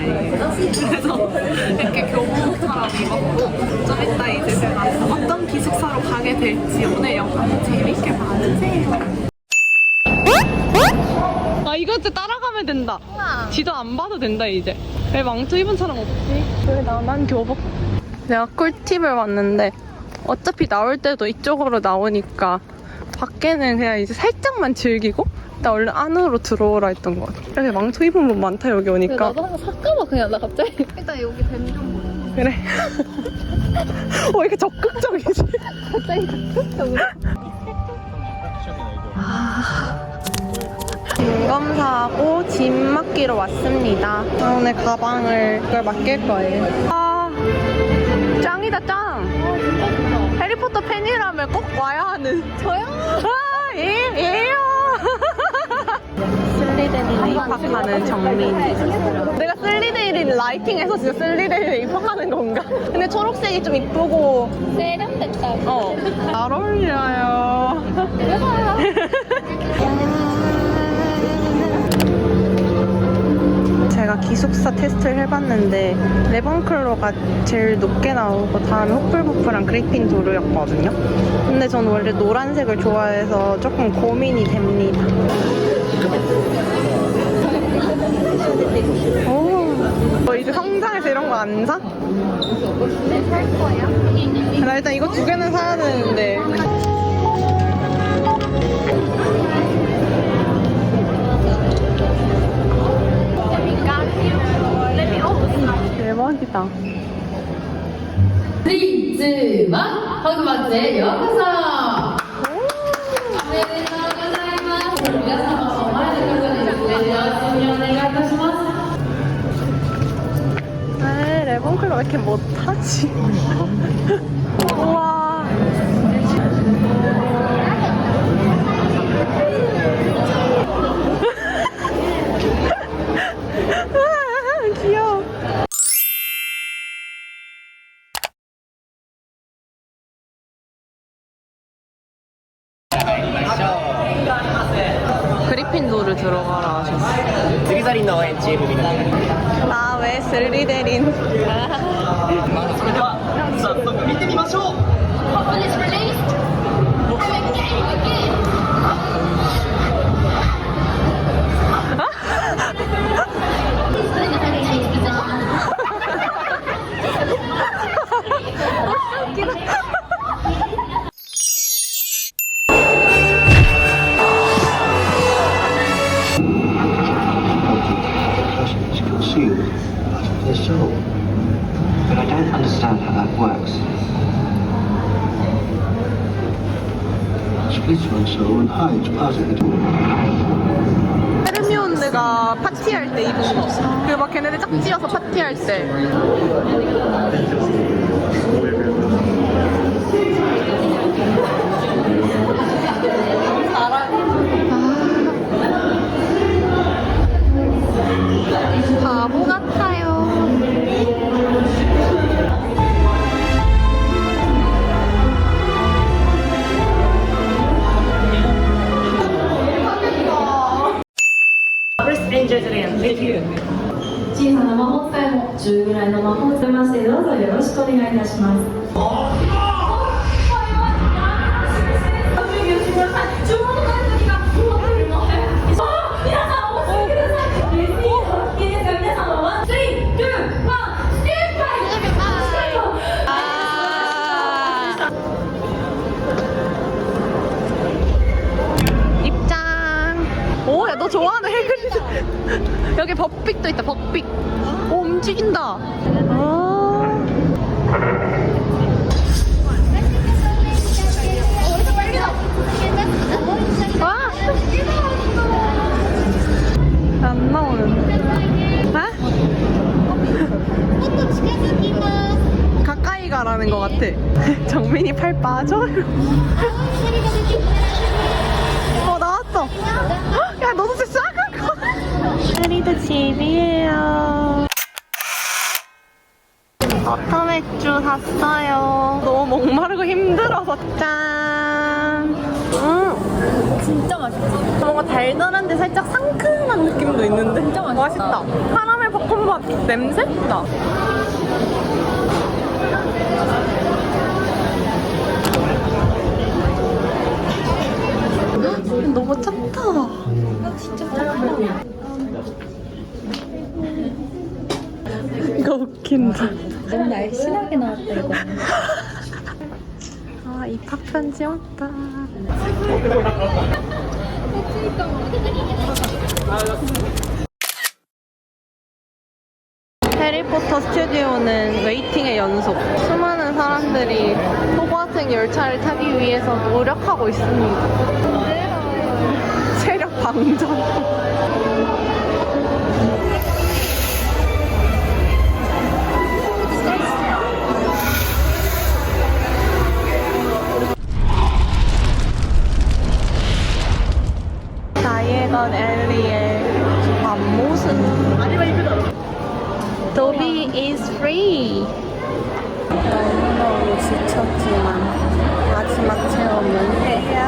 그래서 이렇게 교복처럼 입었고 좀 이따 이제 제가 어떤 기숙사로 가게 될지 오늘 영상 재밌게 봐주세요. 아 이거 이제 따라가면 된다. 지도 안 봐도 된다 이제. 왜 망토 입은 사람 없지? 왜 나만 교복? 내가 꿀팁을 왔는데 어차피 나올 때도 이쪽으로 나오니까 밖에는 그냥 이제 살짝만 즐기고 나 원래 안으로 들어오라 했던 것 같아. 그래서 망토 입은 분 많다 여기 오니까. 나도 한번 살까봐 그냥 나 갑자기 일단 여기 뱀좀 그래. 어 이렇게 적극적이지. 갑자기 적극적으로 점검사하고 짐 맡기러 왔습니다. 아, 오늘 가방을 이걸 맡길 거예요. 아, 짱이다 짱. 해리포터 팬이라면 꼭 와야 하는. 저요? 아, 예, 예요. 슬리데리에 입학하는 정민. 내가 슬리데리 라이팅해서 진짜 슬리데리에 입학하는 건가? 근데 초록색이 좀 이쁘고, 세련됐다 어, 잘 어울려요. 제가 기숙사 테스트를 해봤는데 레번클로가 제일 높게 나오고 다음에 호플부프랑 그리핀도르였거든요. 근데 전 원래 노란색을 좋아해서 조금 고민이 됩니다. 오, 너 이제 성장해서 이런 거 안 사? 나 일단 이거 두 개는 사야 되는데. 대박이다. 3, 2, 1, 허그마트에 여어서 아, 레몬클럽 왜 이렇게 못하지? 들어가라 하셨어. 釣り去りのチームになってます 나 왜 슬리데린? それでは早速見てみましょう 헤르미온느가 파티할 때 입은 거. 그막 걔네들 짝지어서 파티할 때. First enjoy today and thank you. 小さな魔法使いも10ぐらいの魔法を使いましてどうぞよろしくお願いいたします 오, 움직인다. 아. 와! 안 나오는데. 아? 가까이 가라는 것 같아. 정민이 팔 빠져요. 어, 나왔어. 헉, 야, 너도 진짜 작은 거. 우리도 집이에요. 버터 맥주 샀어요. 너무 목마르고 힘들어서 짠. 음. 진짜 맛있지? 뭔가 달달한데 살짝 상큼한 느낌도 있는데. 진짜 맛있어 맛있다. 카라멜 팝콘 냄새? 나. 너무 찹다. 이거 웃긴다. 너무 날씬하게 나왔다 이거. 아, 입학 편지 왔다. 해리포터 스튜디오는 웨이팅의 연속. 수많은 사람들이 호그와트 열차를 타기 위해서 노력하고 있습니다. 체력 방전. 도비 is free. 너무너무 지쳤지만 마지막 체험은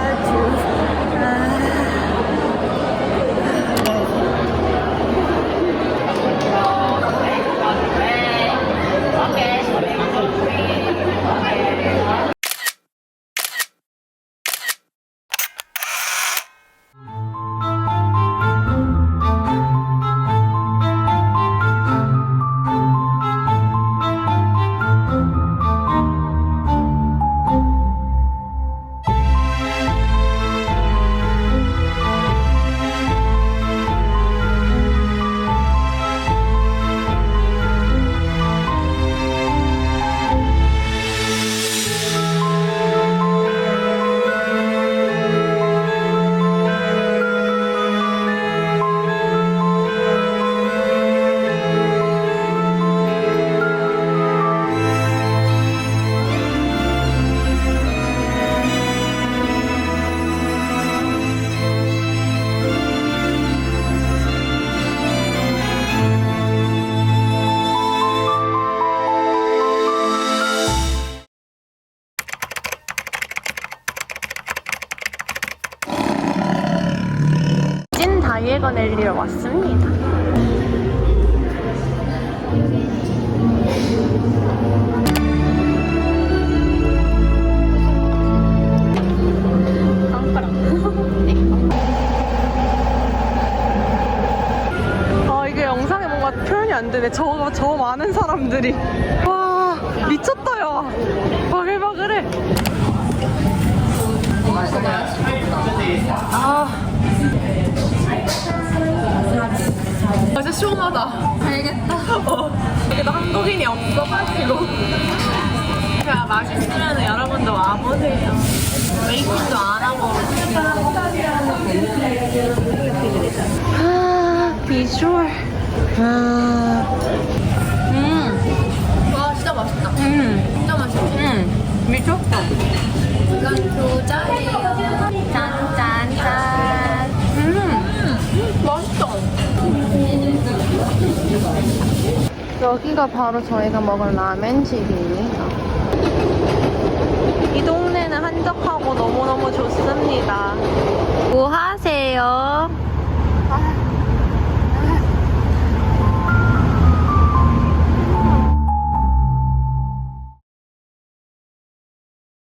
찐 다이애건 엘리로 왔습니다. 아 이게 영상에 뭔가 표현이 안 되네. 저, 저 많은 사람들이. 와 미쳤다 야. 바글바글해. 아, 진짜 시원하다. 알겠다. 어. 그래도 한국인이 없어가지고. 제가 맛있으면 여러분도 와보세요. 웨이팅도 안 하고. 아, 비주얼. 아. 여기가 바로 저희가 먹은 라멘 집입니다.